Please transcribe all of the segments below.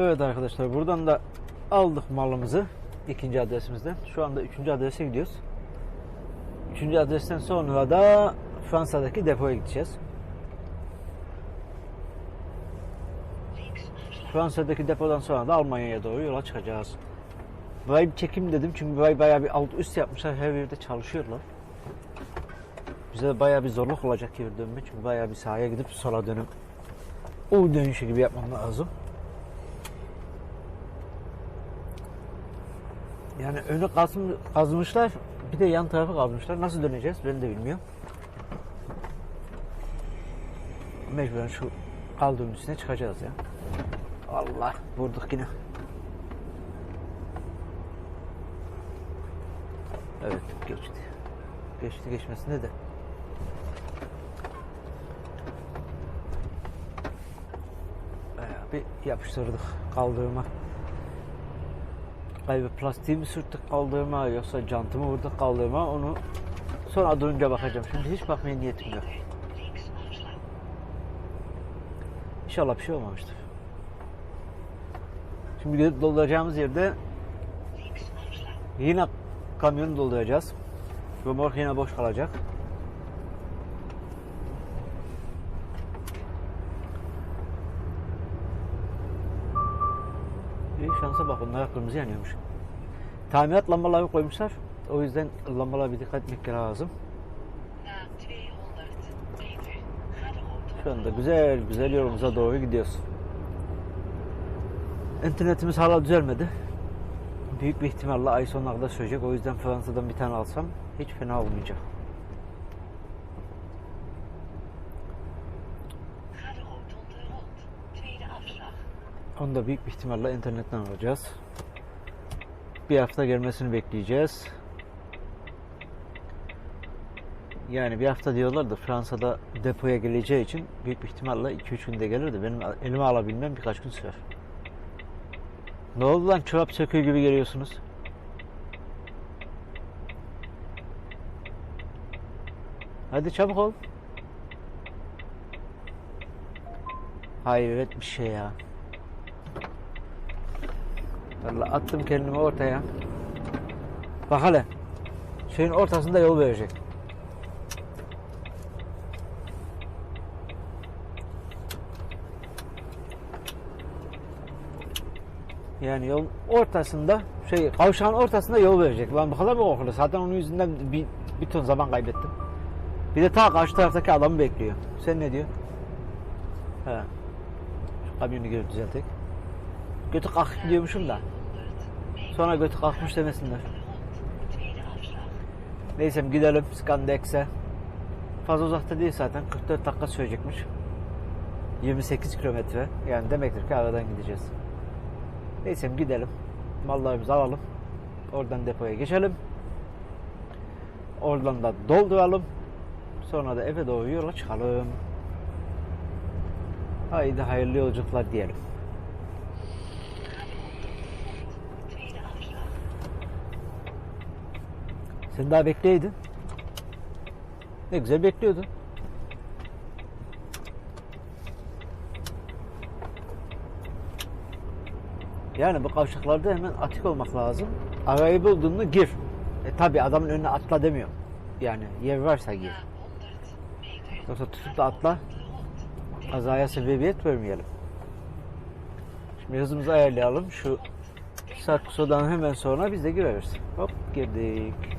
Evet arkadaşlar buradan da aldık malımızı ikinci adresimizden. Şu anda üçüncü adrese gidiyoruz. Üçüncü adresten sonra da Fransa'daki depoya gideceğiz. Fransa'daki depodan sonra da Almanya'ya doğru yola çıkacağız. Burayı bir çekim dedim çünkü burayı bayağı bir alt üst yapmışlar. Her yerde çalışıyorlar. Bize bayağı bir zorluk olacak gibi dönme çünkü bayağı bir sahaya gidip sola dönüp o dönüşü gibi yapmam lazım. Yani önü kazım, kazmışlar bir de yan tarafı kazmışlar. Nasıl döneceğiz ben de bilmiyorum. Mecburen şu kaldığım üstüne çıkacağız ya. Allah vurduk yine. Evet geçti. Geçti geçmesine de. Bayağı bir yapıştırdık kaldırıma. Ay plastiği mi sürttük kaldırıma yoksa jantımı vurduk kaldırıma onu sonra durunca bakacağım. Şimdi hiç bakmaya niyetim yok. İnşallah bir şey olmamıştır. Şimdi gidip dolduracağımız yerde yine kamyonu dolduracağız. Römork yine boş kalacak. Şansa bak bunlar kırmızı yanıyormuş. Tamirat lambaları koymuşlar. O yüzden lambalara bir dikkat etmek lazım. Na 200 meter ga de route Şu anda güzel güzel yolumuza doğru gidiyoruz. İnternetimiz hala düzelmedi. Büyük bir ihtimalle ay sonuna kadar sürecek. O yüzden Fransa'dan bir tane alsam hiç fena olmayacak. Onu da büyük bir ihtimalle internetten alacağız. Bir hafta gelmesini bekleyeceğiz. Yani bir hafta diyorlar da Fransa'da depoya geleceği için büyük bir ihtimalle 2-3 günde gelir de benim elime alabilmem birkaç gün sürer. Ne oldu lan çorap söküğü gibi geliyorsunuz? Hadi çabuk ol. Hayret bir şey ya. Vallahi attım kendimi ortaya. Bak hele. Şeyin ortasında yol verecek. Yani yol ortasında şey kavşağın ortasında yol verecek. Ben bu kadar mı korkulu? Zaten onun yüzünden bir, bir ton zaman kaybettim. Bir de ta karşı taraftaki adamı bekliyor. Sen ne diyorsun? He. Şu kamyonu geri düzeltek. Götü kalk gidiyormuşum da. 100 meter Sonra götü kalkmış demesinler. Neyse gidelim Skandex'e. Fazla uzakta değil zaten. 44 dakika sürecekmiş. 28 kilometre. Yani demektir ki aradan gideceğiz. Neyse gidelim. Mallarımızı alalım. Oradan depoya geçelim. Oradan da dolduralım. Sonra da eve doğru yola çıkalım. Haydi hayırlı yolculuklar diyelim. Sen daha bekleydin. Ne güzel bekliyordun. Yani bu kavşaklarda hemen atik olmak lazım. Arayı bulduğunu gir. E tabi adamın önüne atla demiyor. Yani yer varsa gir. Na 100 meter Yoksa tutup da atla kazaya sebebiyet vermeyelim. Şimdi hızımızı ayarlayalım. Şu Sarkoso'dan hemen sonra biz de gireriz. Hop girdik.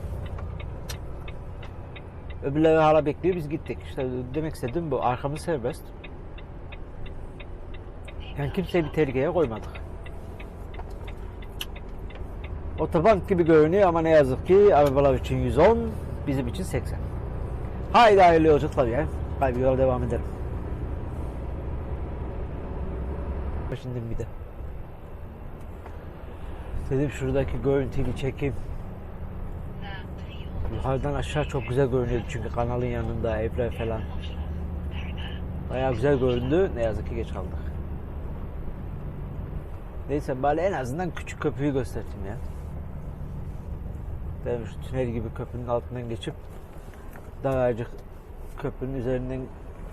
Öbürleri hala bekliyor biz gittik. İşte demek istediğim bu. Arkamız serbest. Yani kimseyi bir tehlikeye koymadık. Otoban gibi görünüyor ama ne yazık ki arabalar için 110, bizim için 80. Haydi hayırlı yolculuklar ya. Haydi yola devam edelim. Şimdi bir de. Dedim şuradaki görüntüyü çekeyim. Na 300 Yukarıdan aşağı çok güzel görünüyordu çünkü kanalın yanında evler falan. Bayağı güzel göründü. Ne yazık ki geç kaldık. Neyse bari en azından küçük köprüyü göstereyim ya. Dedim şu tünel gibi köprünün altından geçip daracık köprünün üzerinden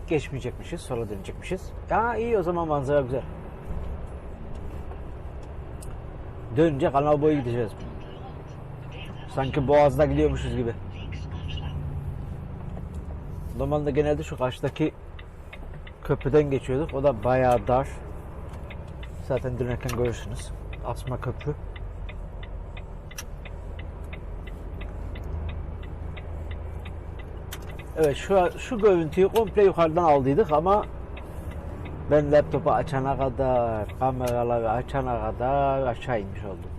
geçmeyecekmişiz. Sola dönecekmişiz. Ya iyi o zaman manzara güzel. Dönünce kanal boyu gideceğiz. Sanki boğazda gidiyormuşuz gibi. Normalde genelde şu karşıdaki köprüden geçiyorduk. O da bayağı dar. Zaten dönerken görürsünüz. Asma köprü. Evet şu şu görüntüyü komple yukarıdan aldıydık ama ben laptopu açana kadar, kameraları açana kadar aşağı inmiş oldum.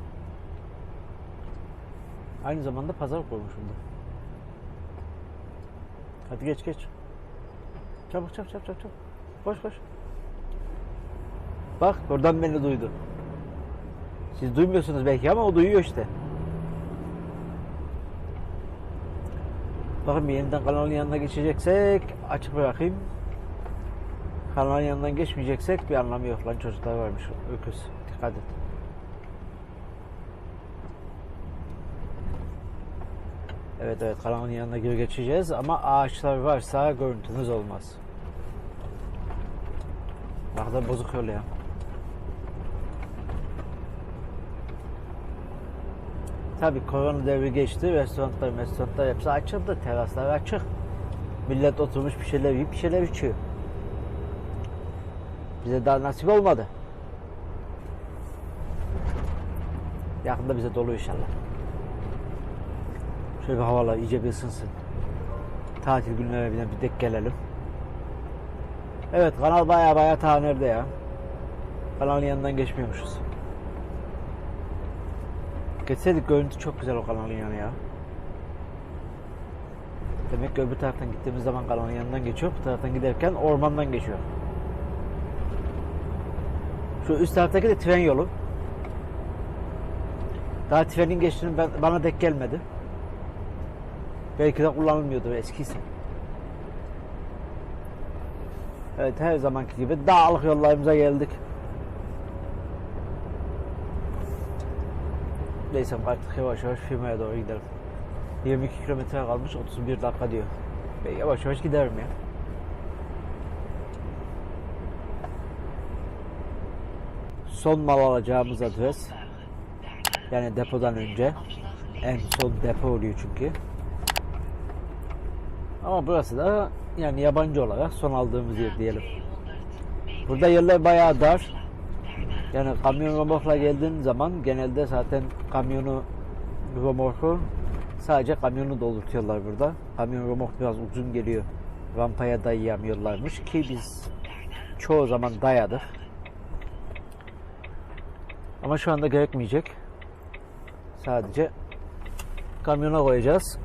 Aynı zamanda pazar kurmuşum da. Hadi geç geç. Çabuk çabuk çabuk. çabuk. Koş koş. Bak oradan beni duydu. Siz duymuyorsunuz belki ama o duyuyor işte. Bakın bir yeniden kanalın yanına geçeceksek açık bırakayım. Kanalın yanından geçmeyeceksek bir anlamı yok lan çocuklar varmış öküz. Dikkat et. Evet evet kanalın yanına geri geçeceğiz ama ağaçlar varsa görüntümüz olmaz. Bak da bozuk yol ya. Tabii korona devri geçti. Restoranlar, restoranlar hepsi açıldı. Teraslar açık. Millet oturmuş bir şeyler yiyip bir şeyler içiyor. Bize daha nasip olmadı. Yakında bize dolu inşallah. Şöyle bir havalar iyice bir ısınsın. Tatil günlerine bir, bir dek gelelim. Evet kanal baya baya ta nerede ya? Kanalın yanından geçmiyormuşuz. Geçseydik görüntü çok güzel o kanalın yanı ya. Demek ki öbür taraftan gittiğimiz zaman kanalın yanından geçiyor. Bu taraftan giderken ormandan geçiyor. Şu üst taraftaki de tren yolu. Daha trenin geçtiğini ben, bana dek gelmedi. Belki de kullanılmıyordur eskiyse. Evet her zamanki gibi dağlık yollarımıza geldik. Neyse artık yavaş yavaş firmaya doğru gidelim. 22 kilometre kalmış 31 dakika diyor. Ben yavaş yavaş giderim ya. Son mal alacağımız adres. Yani depodan önce. En son depo oluyor çünkü. Ama burası da yani yabancı olarak son aldığımız yer diyelim. 200 Burada yerler bayağı dar. Yani kamyon remorkla geldiğin zaman genelde zaten kamyonu remorku sadece kamyonu doldurtuyorlar burada. Kamyon remork biraz uzun geliyor. Rampaya dayayamıyorlarmış ki biz çoğu zaman dayadık. Ama şu anda gerekmeyecek. Sadece kamyona koyacağız.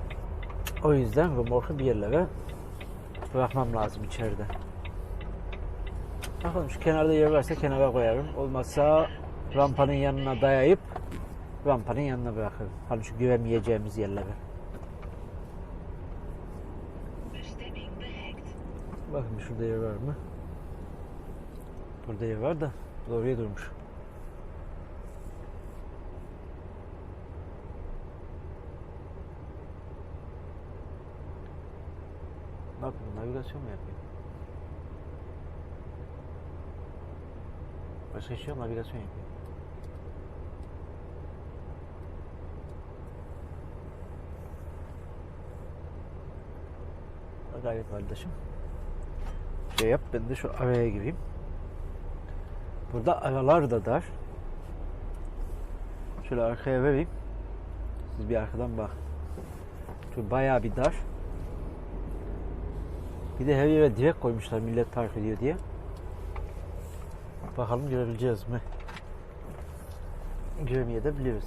O yüzden remorku bir yerlere bırakmam lazım içeride. Bakalım şu kenarda yer varsa kenara koyarım. Olmazsa rampanın yanına dayayıp rampanın yanına bırakırım. Hani şu güvemeyeceğimiz yerlere. Bakın şurada yer var mı? Burada yer var da doğruya durmuş. Ne yapayım? Navigasyon mu yapayım? Başka şey navigasyon yapayım. Gayret kardeşim. Şey yap, ben de şu araya gireyim. Burada aralar da dar. Şöyle arkaya vereyim. Siz bir arkadan bak. Şu bayağı bir dar. Bir de her yere direk koymuşlar millet park ediyor diye. Bakalım girebileceğiz mi? Giremeyebiliriz.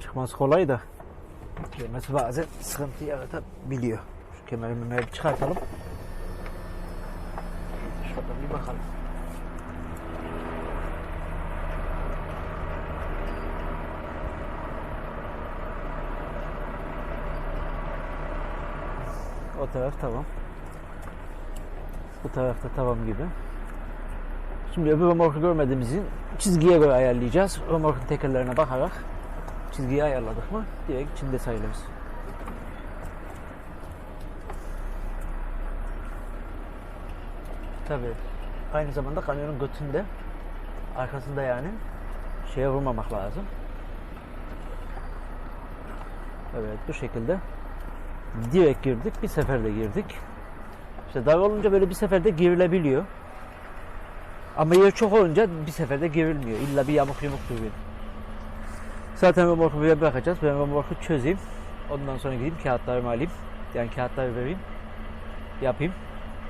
Çıkması kolay da girmesi bazen sıkıntı yaratabiliyor. Şu kemerimi çıkartalım. Şuradan bir bakalım. O taraf tamam. Bu tarafta tamam gibi. Şimdi öbür remorku görmediğimiz için çizgiye göre ayarlayacağız. Remorkun tekerlerine bakarak çizgiyi ayarladık mı direkt içinde sayılırız. Tabii aynı zamanda kamyonun götünde Arkasında yani şeye vurmamak lazım. Evet bu şekilde direkt girdik. Bir seferde girdik. İşte dar olunca böyle bir seferde girilebiliyor. Ama yer çok olunca bir seferde girilmiyor. İlla bir yamuk yumuk duruyor. Zaten remorku buraya bırakacağız. Ben remorku çözeyim. Ondan sonra gideyim kağıtlarımı alayım. Yani kağıtları vereyim. Yapayım.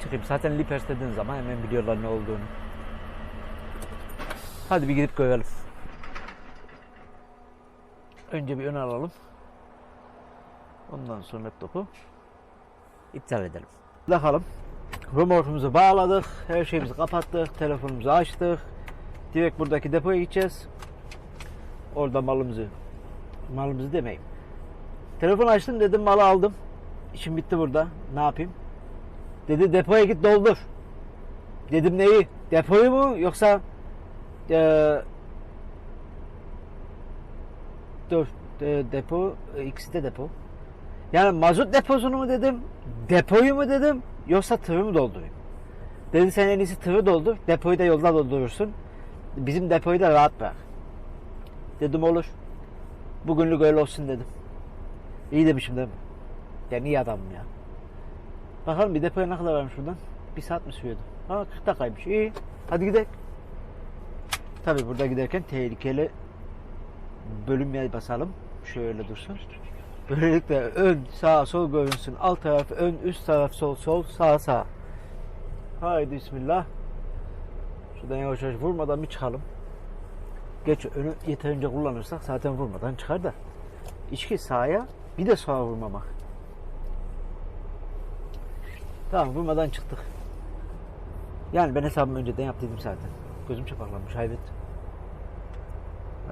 Çıkayım. Zaten Lipers dediğin zaman hemen biliyorlar ne olduğunu. Hadi bir gidip görelim. Önce bir ön alalım. Ondan sonra laptopu iptal edelim. Bakalım. Remorkumuzu bağladık. Her şeyimizi kapattık. Telefonumuzu açtık. Direkt buradaki depoya gideceğiz. Orada malımızı malımızı demeyeyim. Telefon açtım dedim malı aldım. İşim bitti burada. Ne yapayım? Dedi depoya git doldur. Dedim neyi? Depoyu mu yoksa eee dur de, depo e, ikisi de depo. Yani mazot deposunu mu dedim? Depoyu mu dedim? Yoksa tırı mı doldurayım? Dedi sen en iyisi tırı doldur. Depoyu da yolda doldurursun. Bizim depoyu da rahat bırak. Dedim olur. Bugünlük öyle olsun dedim. İyi demişim değil mi? Yani iyi adamım ya. Bakalım bir depoya ne kadar varmış buradan? Bir saat mi sürüyordu? Ha 40 dakikaymış. İyi. Hadi gidelim. Tabi burada giderken tehlikeli bölüm basalım. Şöyle dursun. Böylelikle ön, sağ, sol görünsün. Alt taraf ön, üst taraf sol, sol, sağ, sağ. Haydi bismillah. Şuradan yavaş yavaş vurmadan bir çıkalım. Geç önü yeterince kullanırsak zaten vurmadan çıkar da. İçki sağa bir de sağa vurmamak. Tamam vurmadan çıktık. Yani ben hesabımı önceden yaptıydım zaten. Gözüm çapaklanmış hayret.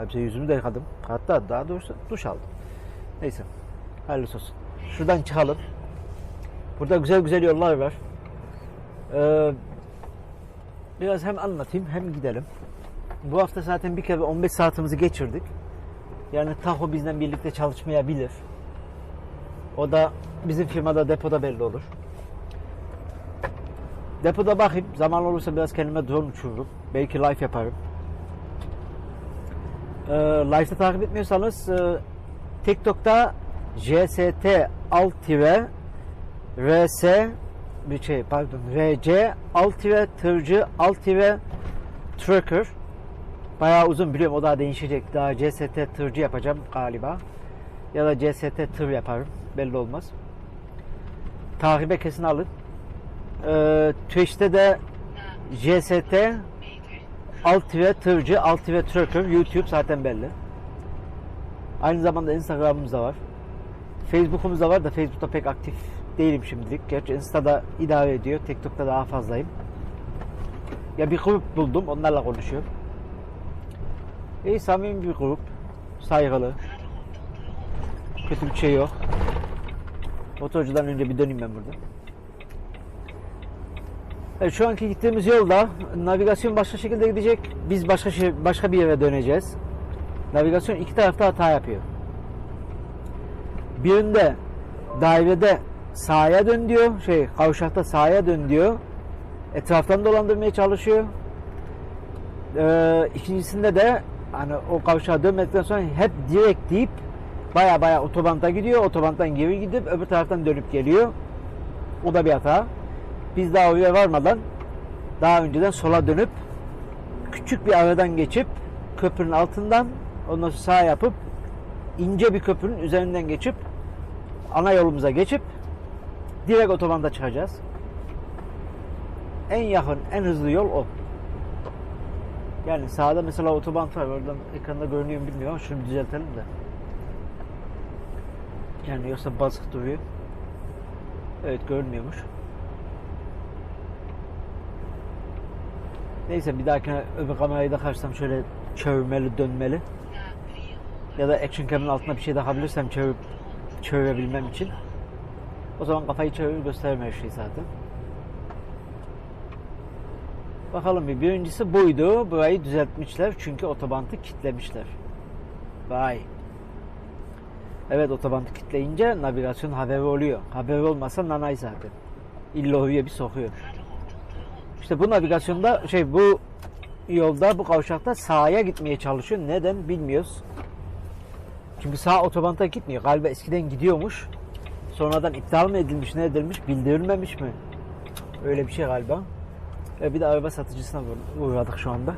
Hepsi yüzümü de yıkadım. Hatta daha doğrusu duş aldım. Neyse. Hayırlısı olsun. Şuradan çıkalım. Burada güzel güzel yollar var. Ee, biraz hem anlatayım hem gidelim. Bu hafta zaten bir kere 15 saatimizi geçirdik. Yani Taho bizden birlikte çalışmayabilir. O da bizim firmada depoda belli olur. Depoda bakayım. Zaman olursa biraz kendime drone uçururum. Belki live yaparım. Ee, live'da takip etmiyorsanız e, TikTok'ta JST alt tire RS bir şey pardon RC alt tire tırcı alt tire trucker. Bayağı uzun biliyorum o daha değişecek. Daha CST tırcı yapacağım galiba. Ya da CST tır yaparım belli olmaz. Takibe kesin alın. Ee, Twitch'te de JST Meter. alt tire tırcı alt tire trucker. YouTube zaten belli. Aynı zamanda Instagram'ımız da var. Facebook'umuz da var da Facebook'ta pek aktif değilim şimdilik. Gerçi Insta'da idare ediyor. TikTok'ta daha fazlayım. Ya bir grup buldum. Onlarla konuşuyorum. İyi samimi bir grup. Saygılı. Kötü bir şey yok. Motorcudan önce bir döneyim ben burada. Evet, şu anki gittiğimiz yolda navigasyon başka şekilde gidecek. Biz başka şey, başka bir yere döneceğiz. Navigasyon iki tarafta hata yapıyor. Birinde dairede sağa dön diyor. Şey kavşakta sağa dön diyor. Etraftan dolandırmaya çalışıyor. Ee, ikincisinde de hani o kavşağa dönmedikten sonra hep direkt deyip baya baya otobanda gidiyor. Otobandan geri gidip öbür taraftan dönüp geliyor. O da bir hata. Biz daha oraya varmadan daha önceden sola dönüp küçük bir aradan geçip köprünün altından ondan sonra sağ yapıp ince bir köprünün üzerinden geçip ana yolumuza geçip direkt otobanda çıkacağız. En yakın, en hızlı yol o. Yani sağda mesela otoban var. Oradan ekranda görünüyor mu bilmiyorum. ama Şunu düzeltelim de. Yani yoksa basık duruyor. Evet görünmüyormuş. Neyse bir dahakine öbür kamerayı da kaçsam şöyle çevirmeli dönmeli. Na 400. Ya da action cam'ın altına bir şey takabilirsem çevir, çevirebilmem için. O zaman kafayı çevirir gösteririm her şeyi zaten. Bakalım bir. Birincisi buydu. Burayı düzeltmişler. Çünkü otobantı kitlemişler. Vay. Evet otobantı kitleyince navigasyon haberi oluyor. Haberi olmasa nanay zaten. İlla oraya bir sokuyor. İşte bu navigasyonda şey bu yolda bu kavşakta sağa gitmeye çalışıyor. Neden bilmiyoruz. Çünkü sağ otobanda gitmiyor. Galiba eskiden gidiyormuş. Sonradan iptal mı edilmiş ne edilmiş bildirilmemiş mi? Öyle bir şey galiba. Ve bir de araba satıcısına uğra- uğradık şu anda.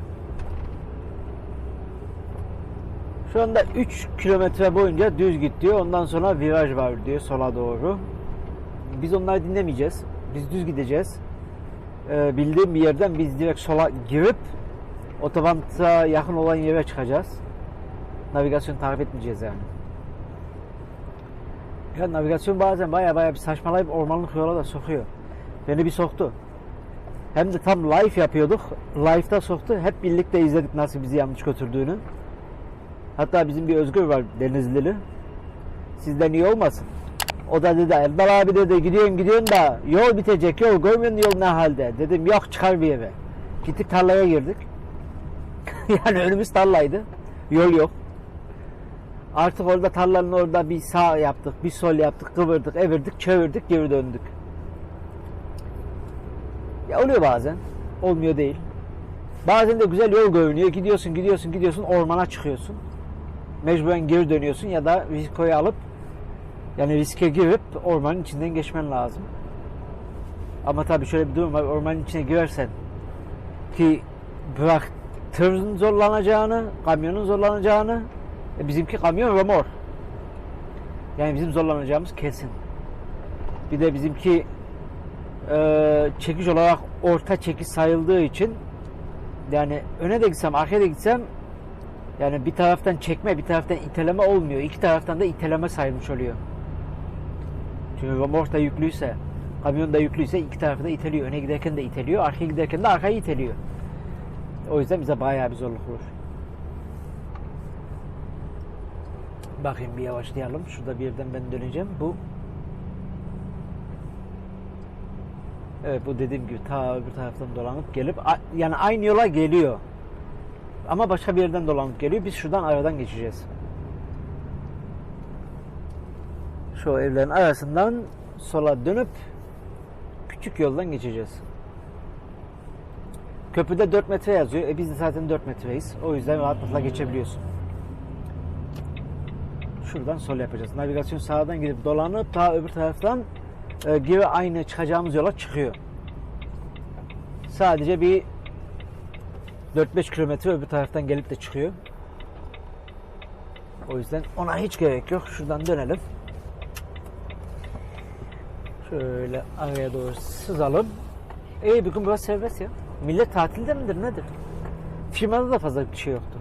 Şu anda 3 kilometre boyunca düz git diyor. Ondan sonra viraj var diyor sola doğru. Biz onları dinlemeyeceğiz. Biz düz gideceğiz. Ee, bildiğim bir yerden biz direkt sola girip otobanta yakın olan yere çıkacağız. Navigasyon takip etmeyeceğiz yani. Ya navigasyon bazen baya baya bir saçmalayıp ormanlık yola da sokuyor. Beni bir soktu. Hem de tam live yapıyorduk. Live'da soktu. Hep birlikte izledik nasıl bizi yanlış götürdüğünü. Hatta bizim bir Özgür var Denizlili. Sizden iyi olmasın. O da dedi Erdal abi dedi gidiyorsun gidiyorsun da yol bitecek yol görmüyorsun yol ne halde. Dedim yok çıkar bir eve. Gittik tarlaya girdik. yani önümüz tarlaydı. Yol yok. Artık orada tarlanın orada bir sağ yaptık, bir sol yaptık, kıvırdık, evirdik, çevirdik, geri döndük. Ya oluyor bazen. Olmuyor değil. Bazen de güzel yol görünüyor. Gidiyorsun, gidiyorsun, gidiyorsun, ormana çıkıyorsun. Mecburen geri dönüyorsun ya da riskoyu alıp yani riske girip ormanın içinden geçmen lazım. Ama tabii şöyle bir durum var. Ormanın içine girersen ki bırak tırın zorlanacağını, kamyonun zorlanacağını e bizimki kamyon remor. Yani bizim zorlanacağımız kesin. Bir de bizimki e, çekiş olarak orta çekiş sayıldığı için yani öne de gitsem arkaya da gitsem yani bir taraftan çekme bir taraftan iteleme olmuyor. İki taraftan da iteleme sayılmış oluyor. Çünkü remork da yüklüyse kamyon da yüklüyse iki tarafı da iteliyor. Öne giderken de iteliyor. Arkaya giderken de arkayı iteliyor. O yüzden bize bayağı bir zorluk olur. Bakayım bir yavaşlayalım. Şurada bir yerden ben döneceğim. Bu Evet bu dediğim gibi ta öbür taraftan dolanıp gelip yani aynı yola geliyor. Ama başka bir yerden dolanıp geliyor. Biz şuradan aradan geçeceğiz. Şu evlerin arasından sola dönüp küçük yoldan geçeceğiz. Köprüde 4 metre yazıyor. E biz de zaten 4 metreyiz. O yüzden rahatlıkla geçebiliyorsun. Şuradan sol yapacağız. Navigasyon sağdan gidip dolanıp ta öbür taraftan e, geri aynı çıkacağımız yola çıkıyor. Sadece bir 4-5 kilometre öbür taraftan gelip de çıkıyor. O yüzden ona hiç gerek yok. Şuradan dönelim. Şöyle araya doğru sızalım. İyi bir gün burası serbest ya. Millet tatilde midir nedir? Firmada da fazla bir şey yoktu.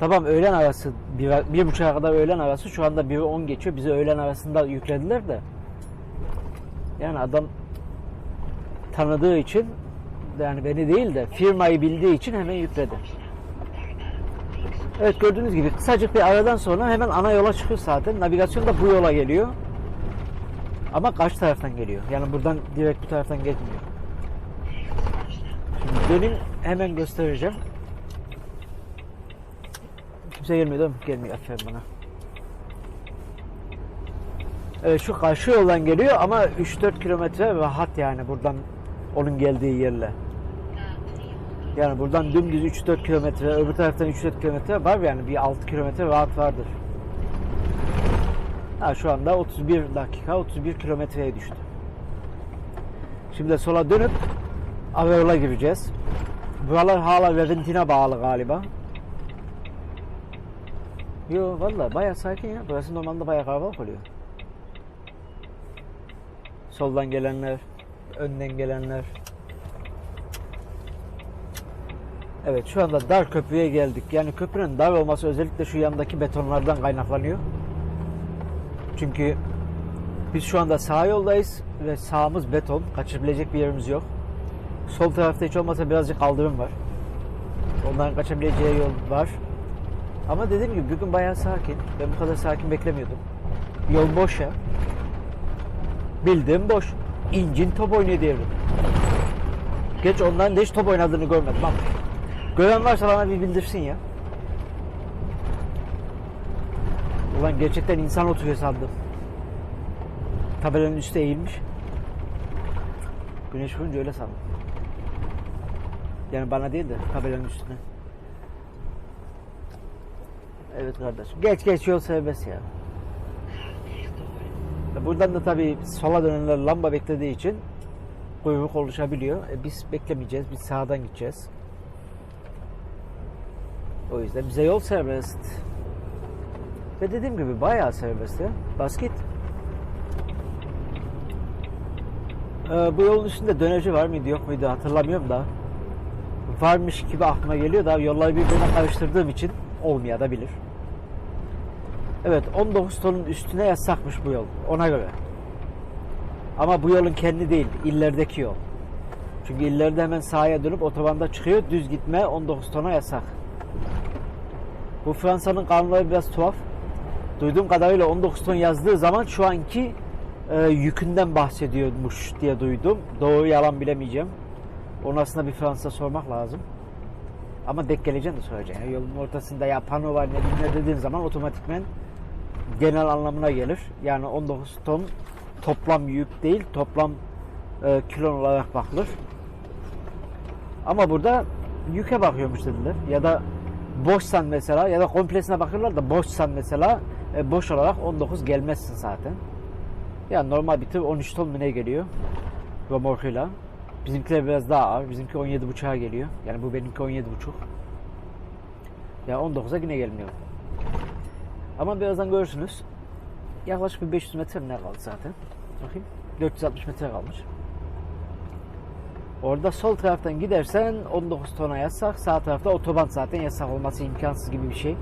Tamam öğlen arası bir, bir buçuğa kadar öğlen arası şu anda 1'i 10 geçiyor. Bizi öğlen arasında yüklediler de. Yani adam tanıdığı için yani beni değil de firmayı bildiği için hemen yükledi. Evet gördüğünüz gibi kısacık bir aradan sonra hemen ana yola çıkıyor zaten. Navigasyon da bu yola geliyor. Ama karşı taraftan geliyor. Yani buradan direkt bu taraftan gelmiyor. Şimdi döneyim hemen göstereceğim. Kimse gelmiyor değil mi? Gelmiyor. Aferin bana. Evet şu karşı yoldan geliyor ama 3-4 kilometre rahat yani buradan onun geldiği yerle. Yani buradan dümdüz 3-4 kilometre, öbür taraftan 3-4 kilometre var yani bir 6 kilometre rahat vardır. Ha, şu anda 31 dakika, 31 kilometreye düştü. Şimdi sola dönüp Averola gireceğiz. Buralar hala Leventin'e bağlı galiba. Yo valla baya sakin ya. Burası normalde baya kalabalık oluyor. Soldan gelenler, önden gelenler. Evet şu anda dar köprüye geldik. Yani köprünün dar olması özellikle şu yandaki betonlardan kaynaklanıyor. Çünkü biz şu anda sağ yoldayız ve sağımız beton. Kaçabilecek bir yerimiz yok. Sol tarafta hiç olmazsa birazcık kaldırım var. Onların kaçabileceği yol var. Ama dediğim gibi bugün bayağı sakin. Ben bu kadar sakin beklemiyordum. Yol boş ya. Bildiğim boş. İncin top oynuyor diyelim. Geç ondan da hiç top oynadığını görmedim. Bak. Gören varsa bana bir bildirsin ya. Ulan gerçekten insan oturuyor sandım. Tabelanın üstü eğilmiş. Güneş vurunca öyle sandım. Yani bana değil de tabelanın üstüne. Evet kardeşim. Geç geç yol serbest ya. Buradan da tabii sola dönenler lamba beklediği için kuyruk oluşabiliyor. E biz beklemeyeceğiz. Biz sağdan gideceğiz. O yüzden bize yol serbest. Ve dediğim gibi bayağı serbest ya. Bas git. Ee, bu yolun üstünde döneci var mıydı yok muydu hatırlamıyorum da. Varmış gibi aklıma geliyor da yolları birbirine karıştırdığım için olmaya. Evet 19 tonun üstüne yasakmış bu yol ona göre. Ama bu yolun kendi değil illerdeki yol. Çünkü illerde hemen sağa dönüp otobanda çıkıyor düz gitme 19 tona yasak. Bu Fransa'nın kanunları biraz tuhaf. Duyduğum kadarıyla 19 ton yazdığı zaman şu anki e, yükünden bahsediyormuş diye duydum. Doğru yalan bilemeyeceğim. Onu aslında bir Fransa sormak lazım. Ama denk geleceğini de soracaksın. Yani yolun ortasında ya pano var ne ne dediğin zaman otomatikmen genel anlamına gelir. Yani 19 ton toplam yük değil, toplam e, kilon olarak bakılır. Ama burada yüke bakıyormuş dediler. Ya da boşsan mesela ya da komplesine bakırlar da boşsan mesela e, boş olarak 19 gelmezsin zaten. Yani normal bir tır 13 ton mu ne geliyor remorkuyla. Bizimkiler biraz daha ağır. Bizimki 17.5'a geliyor. Yani bu benimki 17.5. Ya 19'a yine gelmiyor. Ama birazdan görürsünüz. Yaklaşık bir 500 metre ne kaldı zaten. Bakayım. 460 metre kalmış. Orada sol taraftan gidersen 19 tona yasak. Sağ tarafta otoban zaten yasak olması imkansız gibi bir şey.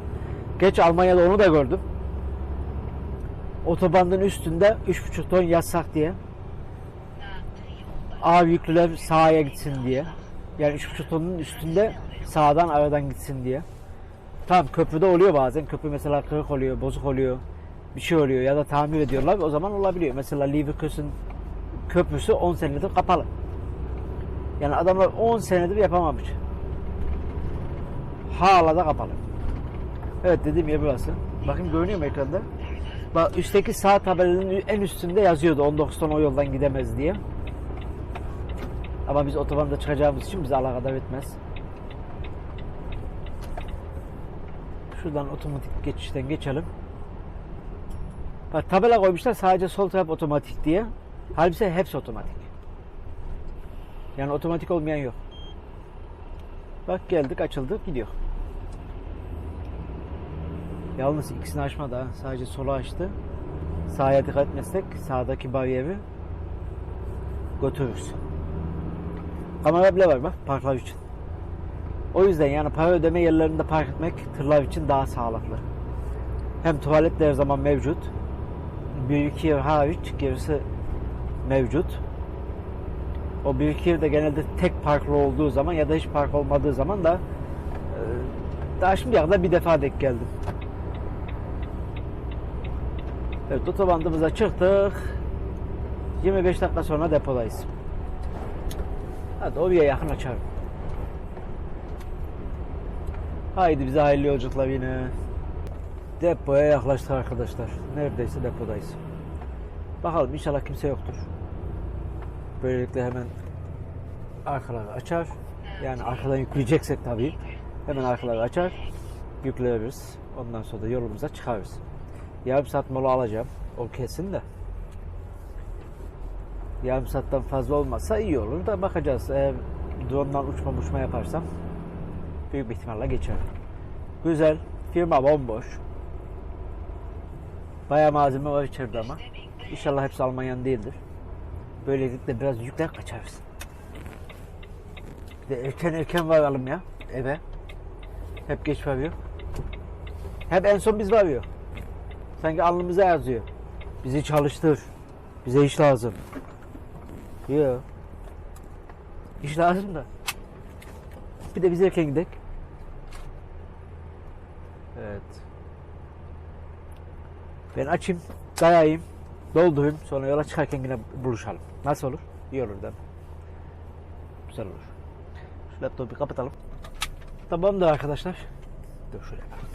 Geç Almanya'da onu da gördüm. Otobanın üstünde 3,5 ton yasak diye. Na 300. ağır yüklüler sağa gitsin diye. Yani 3,5 tonun üstünde sağdan aradan gitsin diye. Tamam köprüde oluyor bazen. Köprü mesela kırık oluyor, bozuk oluyor. Bir şey oluyor ya da tamir ediyorlar. O zaman olabiliyor. Mesela Leverkusen köprüsü 10 senedir kapalı. Yani adamlar 10 senedir yapamamış. Hala da kapalı. Evet dediğim yer burası. Bakın görünüyor mu ekranda? Bak üstteki sağ tabelanın en üstünde yazıyordu 19 ton o yoldan gidemez diye. Ama biz otobanda çıkacağımız için bizi alakadar etmez. Şuradan otomatik geçişten geçelim. Bak tabela koymuşlar sadece sol taraf otomatik diye. Halbuki hepsi otomatik. Yani otomatik olmayan yok. Bak geldik açıldı gidiyor. Yalnız ikisini açmadı ha. Sadece sola açtı. Sağa dikkat etmezsek sağdaki bariyeri götürürüz. Kamera bile var bak parklar için. O yüzden yani para ödeme yerlerinde park etmek tırlar için daha sağlıklı. Hem tuvalet de her zaman mevcut. Bir iki yer hariç gerisi mevcut. O bir iki yerde genelde tek parklı olduğu zaman ya da hiç park olmadığı zaman da e, daha şimdiye kadar bir defa denk geldim. Evet otobandımıza çıktık. 25 dakika sonra depodayız. Hadi oraya yakın açarım. Haydi bize hayırlı yolculuklar yine. Depoya yaklaştık arkadaşlar. Neredeyse depodayız. Bakalım inşallah kimse yoktur. Böylelikle hemen arkaları açar. Yani arkadan yükleyeceksek tabii. Hemen arkaları açar. Yükleniriz. Ondan sonra da yolumuza çıkarız. Yarım saat mola alacağım. O kesin de. Yarım saatten fazla olmazsa iyi olur da bakacağız. Eğer drone'dan uçma uçma yaparsam büyük bir ihtimalle geçerim. Güzel. Firma bomboş. Bayağı malzeme var içeride ama. İnşallah hepsi Almanya'nın değildir. Böylelikle biraz yükler kaçarız. Bir de erken erken varalım ya eve. Hep geç varıyor. Hep en son biz varıyor. Sanki alnımıza yazıyor. Bizi çalıştır. Bize iş lazım. Yok. İş lazım da. Bir de biz erken gidelim. Evet. Ben açayım, dayayayım, doldurayım. Sonra yola çıkarken yine buluşalım. Nasıl olur? İyi olur değil mi? Güzel olur. Şu laptopu kapatalım. Tamamdır arkadaşlar. Dur şöyle yapalım.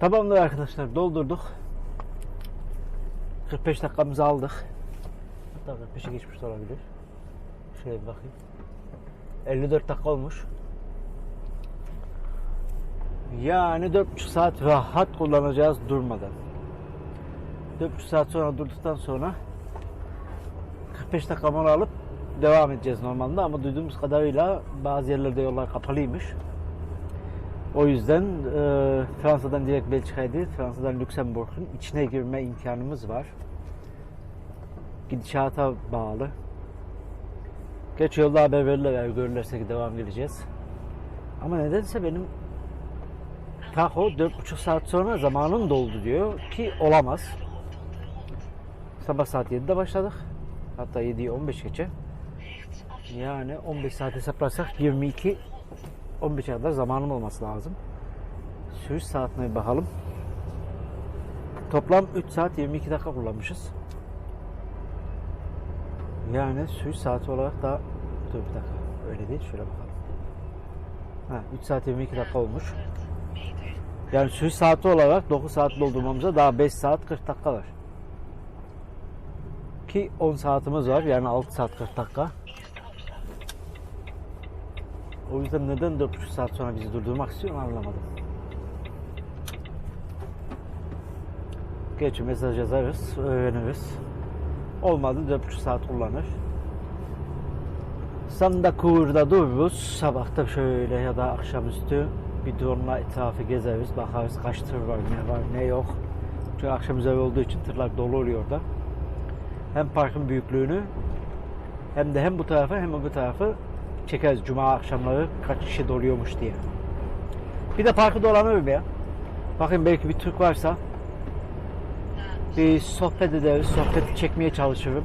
Tamamdır arkadaşlar. Doldurduk. 45 dakikamızı aldık. Hatta 45'e geçmiş de olabilir. Şöyle bir bakayım. 54 dakika olmuş. Yani 4,5 saat rahat kullanacağız durmadan. 4,5 saat sonra durduktan sonra 45 dakika mola alıp devam edeceğiz normalde ama duyduğumuz kadarıyla bazı yerlerde yollar kapalıymış. O yüzden e, Fransa'dan direkt Belçika'ya değil, Fransa'dan Lüksemburg'un içine girme imkanımız var. Gidişata bağlı. Geç yolda haber verirler, görürlerse ki devam geleceğiz. Ama nedense benim Taho 4,5 saat sonra zamanın doldu diyor ki olamaz. Sabah saat 7'de başladık. Hatta 7'yi 15 geçe. Yani 15 saat hesaplarsak 22 15'e kadar zamanım olması lazım. Sürüş saatine bir bakalım. Toplam 3 saat 22 dakika kullanmışız. Yani sürüş saati olarak da dur bir dakika öyle değil şöyle bakalım. Ha, 3 saat 22 dakika olmuş. Yani sürüş saati olarak 9 saat doldurmamıza daha 5 saat 40 dakika var. Ki 10 saatimiz var yani 6 saat 40 dakika. O yüzden neden 4,5 saat sonra bizi durdurmak istiyor anlamadım. Geç mesaj yazarız, öğreniriz. Olmadı 4,5 saat kullanır. Sandakur'da dururuz. Sabahta şöyle ya da akşamüstü bir drone'la etrafı gezeriz. Bakarız kaç tır var, ne var, ne yok. Çünkü akşam üzeri olduğu için tırlar dolu oluyor orada. Hem parkın büyüklüğünü hem de hem bu tarafı hem öbür tarafı çekeriz. Cuma akşamları kaç kişi doluyormuş diye. Bir de parkı dolanırım ya. Bakın belki bir Türk varsa. Bir sohbet ederiz, sohbeti çekmeye çalışırım.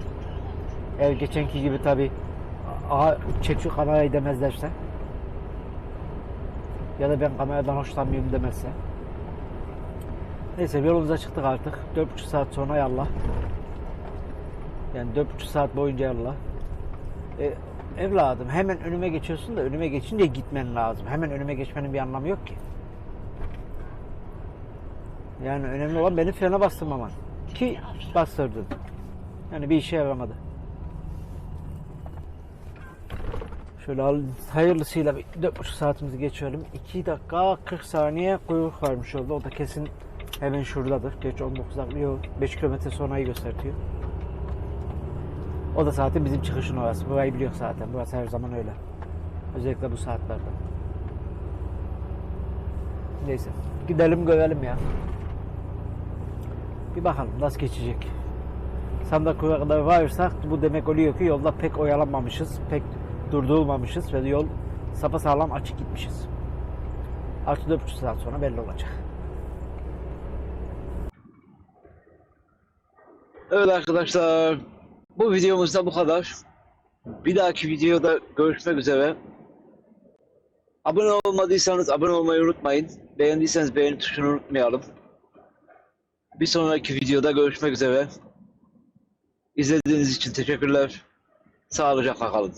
Eğer geçenki gibi tabi çek şu kamerayı demezlerse. Ya da ben kameradan hoşlanmıyorum demezse. Neyse yolumuza çıktık artık. 4,5 saat sonra yallah. Yani 4,5 saat boyunca yallah. E, evladım hemen önüme geçiyorsun da önüme geçince gitmen lazım hemen önüme geçmenin bir anlamı yok ki yani önemli olan benim frene bastırmaman ki bastırdın yani bir işe yaramadı Şöyle hayırlısıyla bir 4,5 saatimizi geçirelim. 2 dakika 40 saniye kuyruk varmış oldu. O da kesin hemen şuradadır. Geç 19 dakika, yok 5 kilometre sonrayı gösteriyor. O da zaten bizim çıkışın orası. Burayı biliyor zaten. Burası her zaman öyle. Özellikle bu saatlerde. Neyse. Gidelim görelim ya. Bir bakalım nasıl geçecek. Sandakura kadar varırsak bu demek oluyor ki yolda pek oyalanmamışız. Pek durdurulmamışız ve yol sapasağlam açık gitmişiz. Artı 4,5 saat sonra belli olacak. Evet arkadaşlar bu videomuzda bu kadar. Bir dahaki videoda görüşmek üzere. Abone olmadıysanız abone olmayı unutmayın. Beğendiyseniz beğeni tuşunu unutmayalım. Bir sonraki videoda görüşmek üzere. İzlediğiniz için teşekkürler. Sağlıcakla kalın.